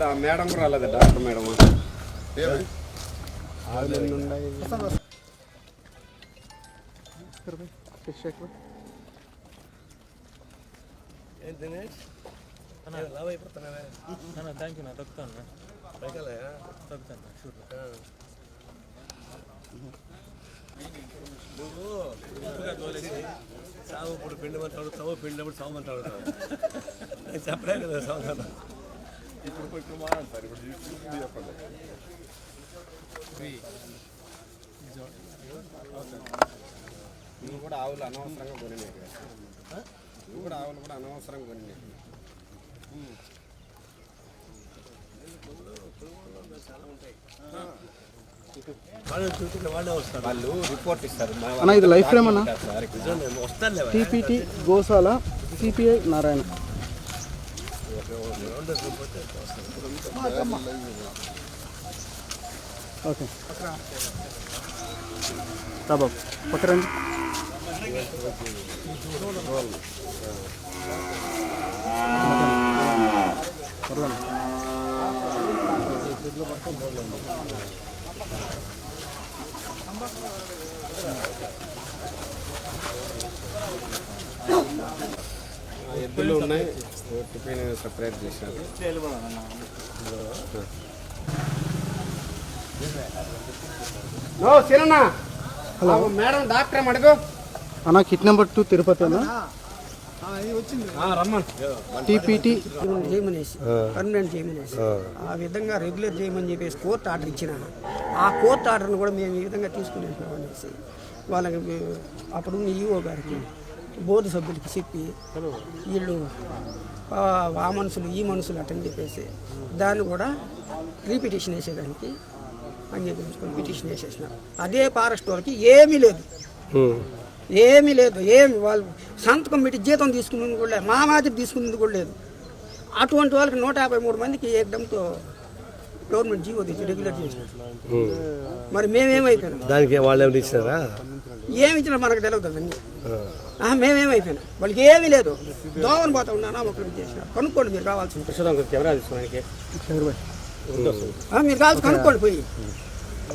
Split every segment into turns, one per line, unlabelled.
ఇక్కడ మేడం కూడా రాలేదు డాక్టర్ మేడం? లవ్ అయిపోతున్నావే
థ్యాంక్ యూ నా తగ్గుతాను తగ్గుతాను షూర్
నువ్వు ఉప్పుగా తోలేసి సాగు ఇప్పుడు పిండి మంటాడు అడుగుతావు పిండినప్పుడు సాగు మంది నేను చెప్పలేదు కదా సమాధానం
ఇప్పుడు ఇప్పుడు మాట్లాడు సార్ ఇప్పుడు ఇది చెప్పండి నువ్వు కూడా ఆవులు అనవసరంగా కొనినాయి నువ్వు కూడా ఆవులు కూడా అనవసరంగా కొనినాయి
వాళ్ళు వస్తారు
రిపోర్ట్ ఇస్తారు
అన్న ఇది లైఫ్ ఫ్రేమ్ అన్న?
వస్తానులే
టీపీటీ గోశాల సిపిఐ నారాయణ. ఓకే. బాబు పక్కరండి
ఎద్దులు ఉన్నాయి. టిఫిన్ సపరేట్ చేశారు. నో సిరన్న మేడం డాక్టర్ అడుగు?
అన్న కిట్ నెంబర్ టూ తిరుపతి అన్న.
రమ్మన్.
టీపీటీ.
చేయమనేసి పర్మనెంట్ చేయమనేసి. ఆ. విధంగా రెగ్యులర్ చేయమని చెప్పేసి కోర్టు ఆర్డర్ ఇచ్చిన ఆ కోర్టు ఆర్డర్ను కూడా మేము ఈ విధంగా తీసుకునేసినాం అనేసి వాళ్ళకి అప్పుడు ఈఓ గారికి బోర్డు సభ్యులకి చెప్పి వీళ్ళు ఆ మనుషులు ఈ మనుషులు అటని చెప్పేసి దాన్ని కూడా రీపిటిషన్ వేసేదానికి అంగీకరించుకొని పిటిషన్ వేసేసినారు అదే ఫారెస్ట్ వాళ్ళకి ఏమీ లేదు. ఏమీ లేదు. ఏమి వాళ్ళు సంతకం పెట్టి జీతం తీసుకున్నది కూడా లేదు. మా మాదిరి తీసుకున్నది కూడా లేదు. అటువంటి వాళ్ళకి నూట యాభై మూడు మందికి ఏకడంతో గవర్నమెంట్ జీవో తెచ్చి రెగ్యులేట్ చేసినారు మరి మేమేమైపోయినాం?
దానికి వాళ్ళు ఏమైనా ఇచ్చినారా?
ఏమి ఇచ్చినా మనకు తెలియదు ఆ, మేమేమైపోయినాం. వాళ్ళకి ఏమీ లేదు. దోమని పోతా ఉన్నానా ఒకరికి చేసినారు కనుక్కోండి మీరు కావాల్సింది
కెమెరా తీసుకోవడానికి.
ఆ, మీరు కావాల్సి కనుక్కోండి పోయి.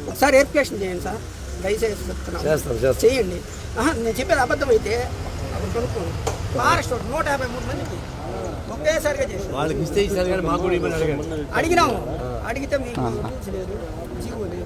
ఒకసారి వెరిఫికేషన్ చేయండి సార్. దయచేసి చెప్తున్నాను. చేయండి. నేను చెప్పేది అబద్ధం అయితే అప్పుడు కనుక్కోండి. ఫారెస్ట్ నూట యాభై మూడు మందికి ఒకేసారిగా చేసి
వాళ్ళకి ఇస్తే ఇస్తారు కానీ మాకు కూడా ఇవ్వమని అడిగాను.
అడిగినాము అడిగితే మీకు లేదు జీవో లేదు.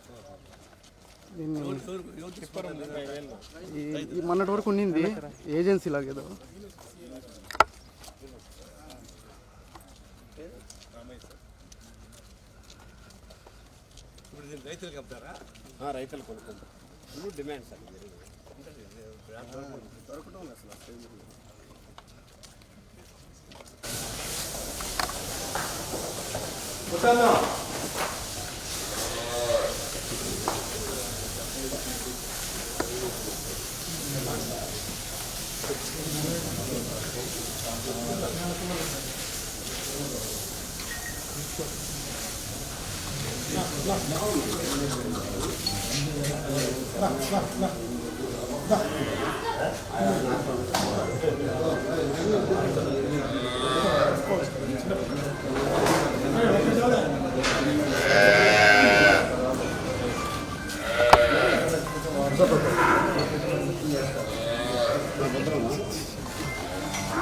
ఈ మొన్నటి వరకు ఉండింది ఏజెన్సీ లాగేదో
ఇప్పుడు దీన్ని రైతులకు అమ్ముతారా
ఆ, రైతులు కొనుక్కుంటారు. Demand sir. దొరకడం లేదు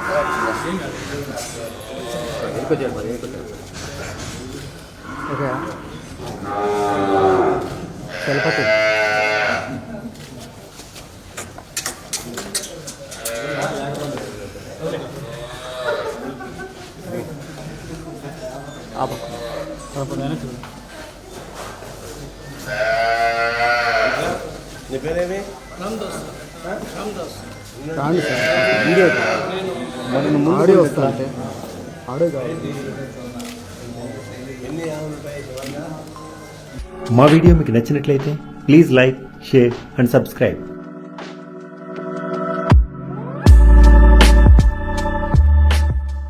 అసలు
ఓకే చలపతి.
నీ పేరేమి?
రామ్దాస్ రామ్దాస్
రాండి సార్. వీడియో ఆడియో వస్తా అంటే ఆడియో కావాలి.
మా వీడియో మీకు నచ్చినట్లయితే please like share and subscribe.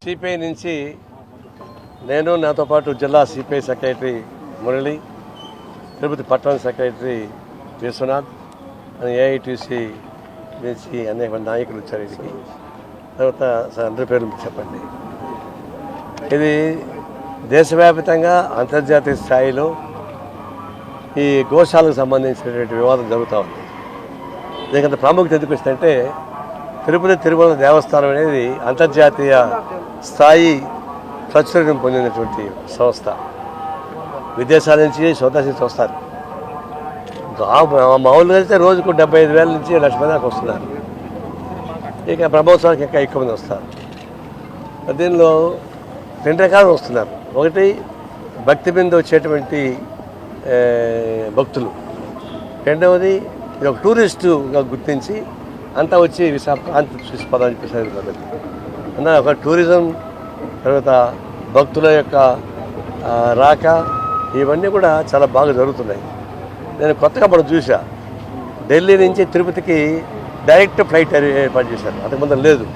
CPI నుంచి నేను నాతో పాటు జిల్లా సిపిఐ సెక్రటరీ మురళి తిరుపతి పట్టణ సెక్రటరీ విశ్వనాథ్ అని ఏఐటీసీ వేసి అనేక నాయకులు వచ్చారు ఇక్కడికి తర్వాత అందరి పేర్లు చెప్పండి. ఇది దేశవ్యాప్తంగా అంతర్జాతీయ స్థాయిలో ఈ గోశాలకు సంబంధించినటువంటి వివాదం జరుగుతూ ఉంది. దీనికి ప్రాముఖ్యత ఎందుకు వచ్చిందంటే తిరుపతి తిరుమల దేవస్థానం అనేది అంతర్జాతీయ స్థాయి ప్రాచుర్యం పొందినటువంటి సంస్థ. విదేశాల నుంచి స్వదేశం నుంచి వస్తారు మామూలుగా అయితే రోజుకు డెబ్బై ఐదు వేల నుంచి లక్ష మంది దాకా వస్తున్నారు. ఇక బ్రహ్మోత్సవానికి ఇంకా ఎక్కువ మంది వస్తారు. దీనిలో రెండు రకాలు వస్తున్నారు. ఒకటి భక్తి మీద వచ్చేటువంటి భక్తులు. రెండవది ఇది ఒక టూరిస్టుగా గుర్తించి అంతా వచ్చి విశాఖ ప్రాంతం పదాన్ని చెప్పేసి పద్ధతి. అందులో ఒక టూరిజం తర్వాత భక్తుల యొక్క రాక ఇవన్నీ కూడా చాలా బాగా జరుగుతున్నాయి. నేను కొత్తగా మనం చూసా ఢిల్లీ నుంచి తిరుపతికి డైరెక్ట్ ఫ్లైట్ ఏర్పాటు చేశారు. అంతకుముందు లేదు.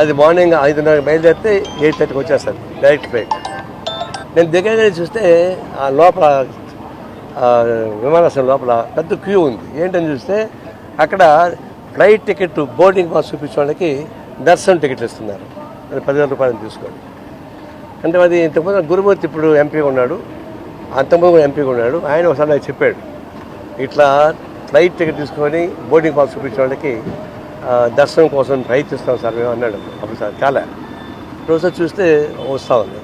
అది మార్నింగ్ ఐదున్నర బయలుదేరితే ఎయిట్ థర్టీకి వచ్చేస్తారు డైరెక్ట్ ఫ్లైట్. నేను దగ్గరగా చూస్తే ఆ లోపల విమానాశ్రయం లోపల పెద్ద క్యూ ఉంది. ఏంటని చూస్తే అక్కడ ఫ్లైట్ టికెట్ బోర్డింగ్ పాస్ చూపించే వాళ్ళకి దర్శనం టికెట్ ఇస్తున్నారు. అది పదివేల రూపాయలు తీసుకోండి. అంటే అది ఇంతకుముందు గురుమూర్తి ఇప్పుడు ఎంపీ ఉన్నాడు. అంతకుముందు ఎంపీగా ఉన్నాడు. ఆయన ఒకసారి నాకు చెప్పాడు. ఇట్లా ఫ్లైట్ టికెట్ తీసుకొని బోర్డింగ్ పాస్ చూపించిన వాళ్ళకి దర్శనం కోసం ప్రయత్నిస్తాం సార్ మేము అన్నాడు. అప్పుడు సార్ చాలా. రోజు చూస్తే వస్తూ ఉంది.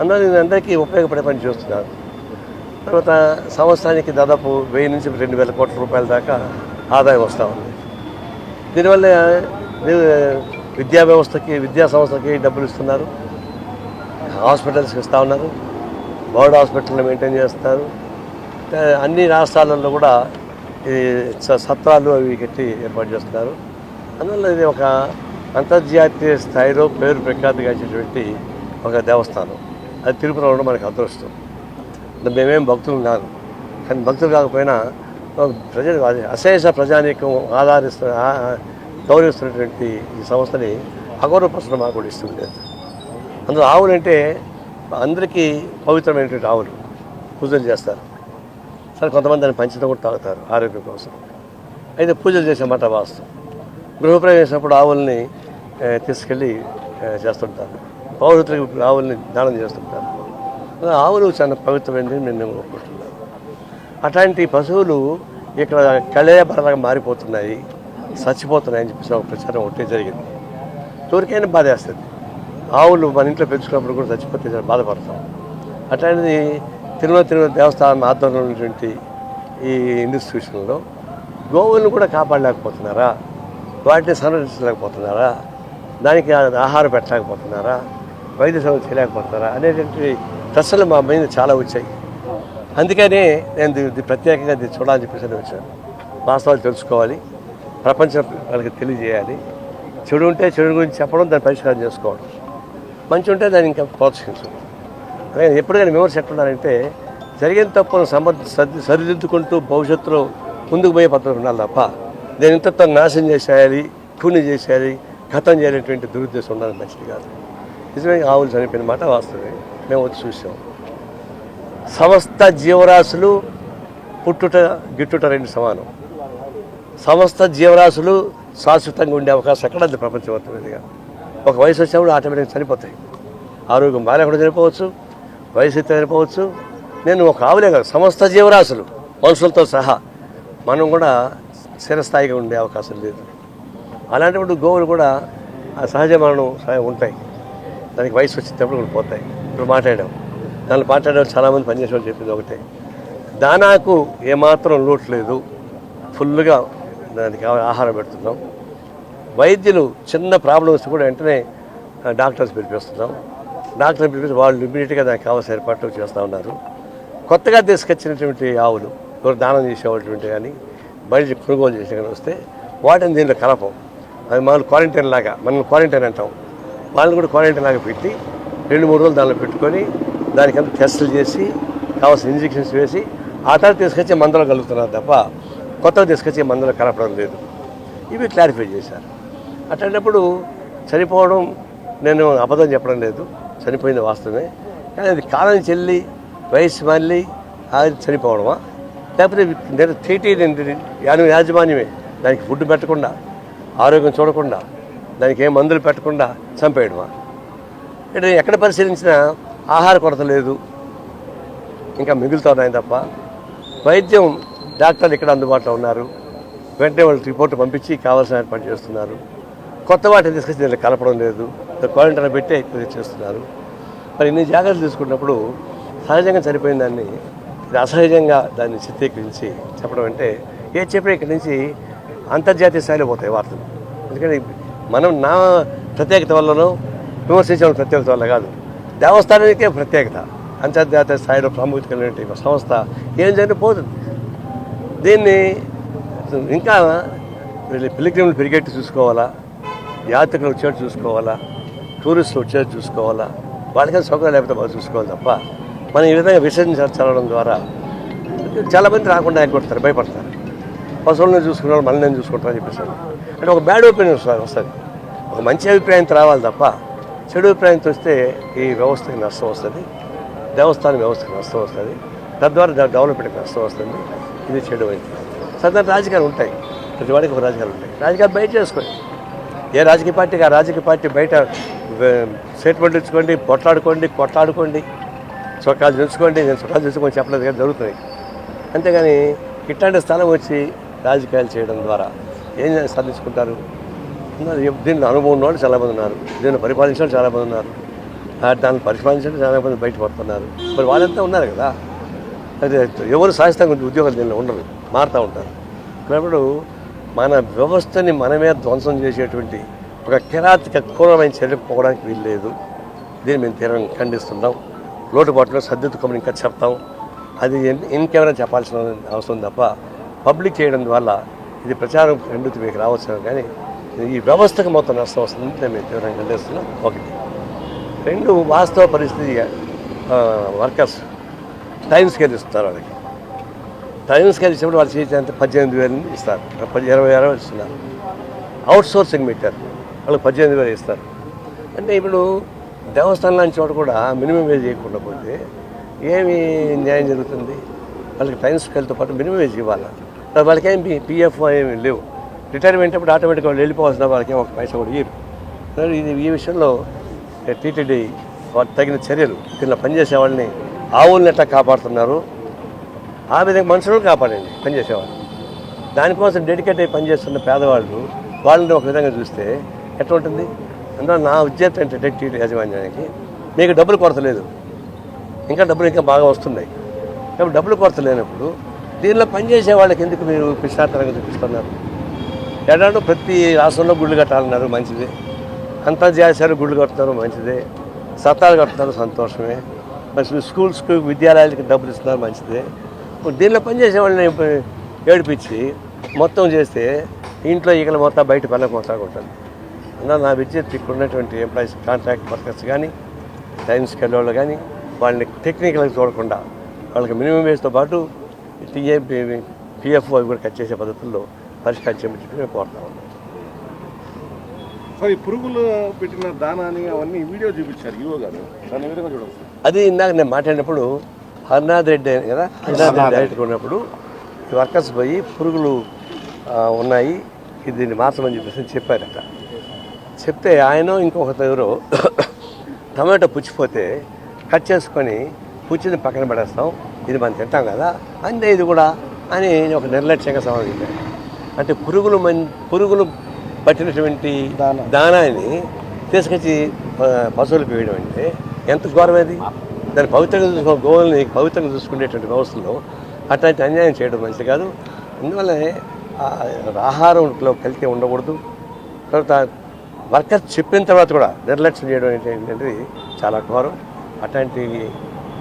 అందువల్ల నేను అందరికీ ఉపయోగపడే పని చేస్తున్నాను తర్వాత సంవత్సరానికి దాదాపు వెయ్యి నుంచి రెండు వేల కోట్ల రూపాయల దాకా ఆదాయం వస్తూ ఉంది. దీనివల్ల విద్యా వ్యవస్థకి విద్యా సంస్థకి డబ్బులు ఇస్తున్నారు. హాస్పిటల్స్కి ఇస్తూ ఉన్నారు. బోర్డ్ హాస్పిటల్ని మెయింటైన్ చేస్తారు. అన్ని రాష్ట్రాలలో కూడా ఈ స- సత్రాలు అవి కట్టి ఏర్పాటు చేస్తున్నారు. అందువల్ల ఇది ఒక అంతర్జాతీయ స్థాయిలో పేరు ప్రఖ్యాతిగాంచేటువంటి ఒక దేవస్థానం. అది తిరుపతిలో ఉండడం మనకు అదృష్టం. మేమేం భక్తులు కాదు. కానీ భక్తులు కాకపోయినా ప్రజలు అశేష ప్రజానీకం ఆధారిస్తు గౌరవిస్తున్నటువంటి ఈ సంస్థని అగౌరవపరచడం మాకు కూడా ఇస్తుంది. అందులో ఆవులు అంటే అందరికీ పవిత్రమైనటువంటి ఆవులు పూజలు చేస్తారు. సరే కొంతమంది దాన్ని పంచడం కూడా తాగుతారు ఆరోగ్యం కోసం. అయితే పూజలు చేసే మాట వాస్తవం. గృహప్రవేశినప్పుడు ఆవుల్ని తీసుకెళ్ళి చేస్తుంటారు. పౌరుతులకు ఆవుల్ని దానం చేస్తుంటారు. ఆవులు చాలా పవిత్రమైనది నేను ఒప్పుకుంటున్నాను అట్లాంటి పశువులు ఇక్కడ కళేబరలాగా మారిపోతున్నాయి చచ్చిపోతున్నాయి అని చెప్పేసి ఒక ప్రచారం ఒకటే జరిగింది. ఎవరికైనా బాధేస్తుంది. ఆవులు మన ఇంట్లో పెంచుకున్నప్పుడు కూడా చచ్చిపోతే చాలా బాధపడతాం. అట్లాంటిది తిరుమల తిరుమల దేవస్థానం ఆధ్వర్యంలో ఉన్నటువంటి ఈ ఇన్స్టిట్యూషన్లో గోవులను కూడా కాపాడలేకపోతున్నారా? వాటిని సంరక్షించలేకపోతున్నారా? దానికి ఆహారం పెట్టలేకపోతున్నారా? వైద్య సేవలు చేయలేకపోతున్నారా? అనేటువంటి ప్రశ్నలు మా మీద చాలా వచ్చాయి. అందుకనే నేను ఇది ప్రత్యేకంగా దీన్ని చూడాలని చెప్పేసి నేను వచ్చాను. వాస్తవాలు తెలుసుకోవాలి. ప్రపంచం వాళ్ళకి తెలియజేయాలి. చెడు ఉంటే చెడు గురించి చెప్పడం దాన్ని పరిష్కారం చేసుకోవడం మంచి ఉంటే దాన్ని ఇంకా ప్రోత్సహించు అదే ఎప్పుడు కానీ విమర్శ ఎట్లున్నారంటే జరిగిన తప్పును సమర్థ సర్ది సరిదిద్దుకుంటూ భవిష్యత్తులో ముందుకు పోయే పద్ధతి ఉండాలి తప్ప నేను ఇంతతో నాశనం చేసేయాలి పూర్ణి చేసేయాలి గతం చేయనటువంటి దురుద్దేశం ఉండాలి మంచిది కాదు. నిజమే ఆవులు చనిపోయిన మాట వాస్తవమే. మేము వచ్చి చూసాం. సమస్త జీవరాశులు పుట్టుట గిట్టుట రెండు సమానం. సమస్త జీవరాశులు శాశ్వతంగా ఉండే అవకాశం ఎక్కడ ఉంది ప్రపంచవంతమైనదిగా ఒక వయసు వచ్చినప్పుడు ఆటోమేటిక్గా చనిపోతాయి. ఆరోగ్యం బాగాలేకుండా చనిపోవచ్చు వయసు అయితే చనిపోవచ్చు. నేను ఒక ఆవులే కాదు సమస్త జీవరాశులు మనుషులతో సహా మనం కూడా స్థిరస్థాయిగా ఉండే అవకాశం లేదు. అలాంటప్పుడు గోవులు కూడా ఆ సహజ మరణం సహాయం ఉంటాయి. దానికి వయసు వచ్చేటప్పుడు కూడా పోతాయి. ఇప్పుడు మాట్లాడాం. దాన్ని మాట్లాడడం చాలామంది పనిచేసే వాళ్ళు చెప్పింది ఒకటే. దానాకు ఏమాత్రం లోటు లేదు. ఫుల్గా దానికి ఆహారం పెడుతున్నాం. వైద్యులు చిన్న ప్రాబ్లం వస్తే కూడా వెంటనే డాక్టర్స్ పిలిపిస్తున్నాం. డాక్టర్ పిలిపించి వాళ్ళు ఇమీడియట్గా దానికి కావాల్సిన ఏర్పాట్లు చేస్తూ ఉన్నారు. కొత్తగా తీసుకొచ్చినటువంటి ఆవులు ఎవరు దానం చేసేటువంటి కానీ బయట కొనుగోలు చేసే కానీ వస్తే వాటిని దీంట్లో కలపం. అది మనం క్వారంటైన్ లాగా మనం క్వారంటైన్ అంటాం. వాళ్ళని కూడా క్వారంటైన్ లాగా పెట్టి రెండు మూడు రోజులు దానిలో పెట్టుకొని దానికంతా టెస్టులు చేసి కావాల్సిన ఇంజెక్షన్స్ వేసి ఆ తర్వాత తీసుకొచ్చే మందులు కలుగుతున్నారు తప్ప కొత్తగా తీసుకొచ్చే మందులు కలపడం లేదు. ఇవి క్లారిఫై చేశారు. అట్లాంటప్పుడు చనిపోవడం నేను అబద్ధం చెప్పడం లేదు. చనిపోయింది వాస్తవమే. కానీ అది కాలం చెల్లి వయసు మళ్ళీ అది చనిపోవడమా? లేకపోతే నేను థీటీ యాను యాజమాన్యమే. దానికి ఫుడ్ పెట్టకుండా ఆరోగ్యం చూడకుండా దానికి ఏం మందులు పెట్టకుండా చంపేయడమా? అంటే ఎక్కడ పరిశీలించినా ఆహార కొరత లేదు. ఇంకా మిగులుతున్నాయి తప్ప వైద్యం డాక్టర్లు ఇక్కడ అందుబాటులో ఉన్నారు. వెంటనే వాళ్ళు రిపోర్ట్ పంపించి కావాల్సిన ఏర్పాటు చేస్తున్నారు. కొత్త వాటిని తీసుకొచ్చి దీంట్లో కలపడం లేదు. క్వారంటైన్ పెట్టి ఎక్కువ చేస్తున్నారు. మరి ఇన్ని జాగ్రత్తలు తీసుకున్నప్పుడు సహజంగా చనిపోయిన దాన్ని ఇది అసహజంగా దాన్ని చిత్రీకరించి చెప్పడం అంటే ఏ చెప్పినా ఇక్కడి నుంచి అంతర్జాతీయ స్థాయిలో పోతాయి వార్తలు. ఎందుకంటే మనం నా ప్రత్యేకత వల్లనో విమర్శించడం ప్రత్యేకత వల్ల కాదు. దేవస్థానానికే ప్రత్యేకత. అంతర్జాతీయ స్థాయిలో ప్రాముఖ్యత కలిగిన సంస్థ ఏం జరిగిన పోతుంది. దీన్ని ఇంకా వీళ్ళు పిలిగ్రిమ్లు పెరిగేట్టు చూసుకోవాలా? యాత్రికులు వచ్చేట్టు చూసుకోవాలా? టూరిస్టులు వచ్చేట్టు చూసుకోవాలా? వాళ్ళకైనా సౌకర్యం లేకపోతే బాగా చూసుకోవాలి తప్ప మనం ఈ విధంగా విసర్జించడం ద్వారా చాలామంది రాకుండా ఎగ్గొడతారు భయపడతారు. పశువులను చూసుకునే వాళ్ళు మనల్ని చూసుకుంటారని చెప్పేసి. అంటే ఒక బ్యాడ్ ఒపీనియన్ వస్తుంది వస్తుంది. ఒక మంచి అభిప్రాయంతో రావాలి తప్ప చెడు అభిప్రాయంతో వస్తే ఈ వ్యవస్థకి నష్టం వస్తుంది. దేవస్థానం వ్యవస్థకి నష్టం వస్తుంది. తద్వారా డా- డెవలప్మెంట్కి నష్టం వస్తుంది. ఇది చెడు అయితే సాధారణ రాజకీయాలు ఉంటాయి. ప్రతి వాడికి ఒక రాజకీయాలు ఉంటాయి. రాజకీయాలు బయట చేసుకోండి ఏ రాజకీయ పార్టీకి ఆ రాజకీయ పార్టీ బయట స్టేట్మెంట్ ఇచ్చుకోండి పొట్లాడుకోండి కొట్లాడుకోండి చొక్కాలు చూసుకోండి నేను చొక్కాలు చూసుకొని చెప్పలేదు కానీ జరుగుతుంది. అంతేగాని ఇట్లాంటి స్థలం వచ్చి రాజకీయాలు చేయడం ద్వారా ఏం సాధించుకుంటారు? దీన్ని అనుభవం ఉన్న వాళ్ళు చాలామంది ఉన్నారు దీన్ని పరిపాలించిన వాళ్ళు చాలామంది ఉన్నారు దాన్ని పరిపాలించడం చాలామంది బయటపడుతున్నారు మరి వాళ్ళంతా ఉన్నారు కదా? అదే ఎవరు శాశ్వతంగా ఉద్యోగాలు దీనిలో ఉండరు మారుతూ ఉంటారు. కాబట్టి మన వ్యవస్థని మనమే ధ్వంసం చేసేటువంటి ఒక కిరాతిక క్రూరమైన చర్యకు పోవడానికి వీలు లేదు దీన్ని మేము తీవ్రంగా ఖండిస్తున్నాం. లోటుపాట్లో సర్దిద్దుకోమని ఇంకా చెప్తాం. అది ఇంకేమైనా ఇంకెవరైనా చెప్పాల్సిన అవసరం తప్ప పబ్లిక్ చేయడం వల్ల ఇది ప్రచారం రెండు మీకు రావచ్చు కానీ ఈ వ్యవస్థకు మొత్తం నష్టం వస్తుందని మేము తీవ్రంగా ఖండిస్తున్నాం. ఒకటి రెండు వాస్తవ పరిస్థితి వర్కర్స్ టైం స్కేల్ ఇస్తారు వాళ్ళకి. టైమ్ స్కేల్ ఇచ్చినప్పుడు వాళ్ళు చేసేంత పద్దెనిమిది వేలు ఇస్తారు. పది ఇరవై ఆరు వేలు ఇస్తున్నారు. అవుట్ సోర్సింగ్ పెట్టారు వాళ్ళకి పద్దెనిమిది వేలు ఇస్తారు. అంటే ఇప్పుడు దేవస్థానం లాంటి చోట కూడా మినిమం వేజ్ చేయకుండా పోతే ఏమి న్యాయం జరుగుతుంది? వాళ్ళకి టైం స్కేల్తో పాటు మినిమం వేజ్ ఇవ్వాలి? వాళ్ళకి ఏం పిఎఫ్ ఏమి లేవు. రిటైర్మెంట్ అప్పుడు ఆటోమేటిక్గా వాళ్ళు వెళ్ళిపోవాల్సిన వాళ్ళకి ఒక పైసా కూడా ఇవ్వరు ఇది ఈ విషయంలో టీటీడీ వాటి తగిన చర్యలు కింద పనిచేసే వాళ్ళని ఆవుల్ని ఎట్లా కాపాడుతున్నారు? ఆ విధంగా మనుషులను కాపాడండి పనిచేసేవాళ్ళు దానికోసం డెడికేట్ అయి పనిచేస్తున్న పేదవాళ్ళు వాళ్ళని ఒక విధంగా చూస్తే ఎట్లా ఉంటుంది? అందులో నా ఉద్దేశం ఏంటంటే డెక్టీ యాజమాన్యానికి మీకు డబ్బులు కొరత లేదు. ఇంకా డబ్బులు ఇంకా బాగా వస్తున్నాయి. కాబట్టి డబ్బులు కొరత లేనప్పుడు దీనిలో పనిచేసే వాళ్ళకి ఎందుకు మీరు పిశాతరంగా చూపిస్తున్నారు? ఎడాడు ప్రతి రాష్ట్రంలో గుళ్ళు కట్టాలన్నారు మంచిదే. అంతర్జాతీయ గుళ్ళు కడుతున్నారు మంచిదే. సత్తాలు కడుతున్నారు సంతోషమే. మరి స్కూల్స్కి విద్యాలయాలకి డబ్బులు ఇస్తున్నారు మంచిదే. ఇప్పుడు దీనిలో పనిచేసే వాళ్ళని ఏడిపించి మొత్తం చేస్తే ఇంట్లో ఈగలు మొత్తం బయట పనులకు మొత్తం ఉంటుంది అన్న నా విద్యుత్ ఇక్కడ ఉన్నటువంటి ఎంప్లాయీస్ కాంట్రాక్ట్ వర్కర్స్ కానీ టైం టైమ్స్కి వాళ్ళు కానీ వాళ్ళని టెక్నికల్గా చూడకుండా వాళ్ళకి మినిమం వేస్తో పాటు టీఏ పిఎఫ్ అవి కూడా కట్ చేసే పద్ధతుల్లో పరిష్కారం చేయమని మేము కోరుతా ఉన్నాం
సార్ ఈ పురుగులు పెట్టిన దానాన్ని అవన్నీ వీడియో చూపించారు ఈవో గారు. దాని విధంగా
అది ఇందాక నేను మాట్లాడినప్పుడు హర్నాథ్ రెడ్డి కదా? హర్నాథ్ రెడ్డి డైరెక్ట్గా ఉన్నప్పుడు వర్కర్స్ పోయి పురుగులు ఉన్నాయి. ఇది దీన్ని మార్చమని చెప్పేసి చెప్పారట. చెప్తే ఆయన ఇంకొకరు ఎవరో టమాటో పుచ్చిపోతే కట్ చేసుకొని పుచ్చిని పక్కన పడేస్తాం. ఇది మనం తింటాం కదా? అంతే ఇది కూడా అని ఒక నిర్లక్ష్యంగా సమాధానం చెప్పారు అంటే పురుగులు మన్ పురుగులు పట్టినటువంటి దానాన్ని తీసుకొచ్చి ఆ, పశువులకు వేయడం అంటే ఎంత ఘోరమేది దాన్ని పవిత్రంగా చూసుకో గోవుల్ని పవిత్రంగా చూసుకునేటువంటి వ్యవస్థలో అట్లాంటి అన్యాయం చేయడం మంచిది కాదు. అందువల్లనే ఆహారంలో కలితే ఉండకూడదు. తర్వాత వర్కర్స్ చెప్పిన తర్వాత కూడా నిర్లక్ష్యం చేయడం ఏంటంటే చాలా ఘోరం. అట్లాంటి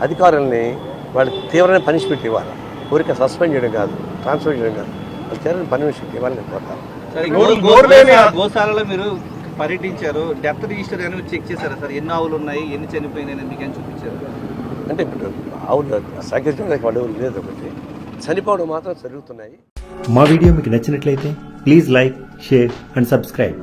అధికారుల్ని వాళ్ళు తీవ్రమైన పనిష్మెంట్ ఇవ్వాలి. ఊరిక సస్పెండ్ చేయడం కాదు ట్రాన్స్ఫర్ చేయడం కాదు. వాళ్ళు తీవ్రమైన పనిష్మెంట్ ఇవ్వాలని నేను కోరుతాను
గోశాలలో మీరు పర్యటించారు? డెత్ రిజిస్టర్ అని చెక్ చేశారా సార్? ఎన్ని ఆవులు ఉన్నాయి? ఎన్ని చనిపోయినాయి మీకు ఏం చూపించారు?
అంటే ఇప్పుడు ఆవులు సంఖ్యించడానికి వాళ్ళు లేదు ఒకటి చనిపోవడం మాత్రం జరుగుతున్నాయి.
మా వీడియో మీకు నచ్చినట్లయితే please like share and subscribe.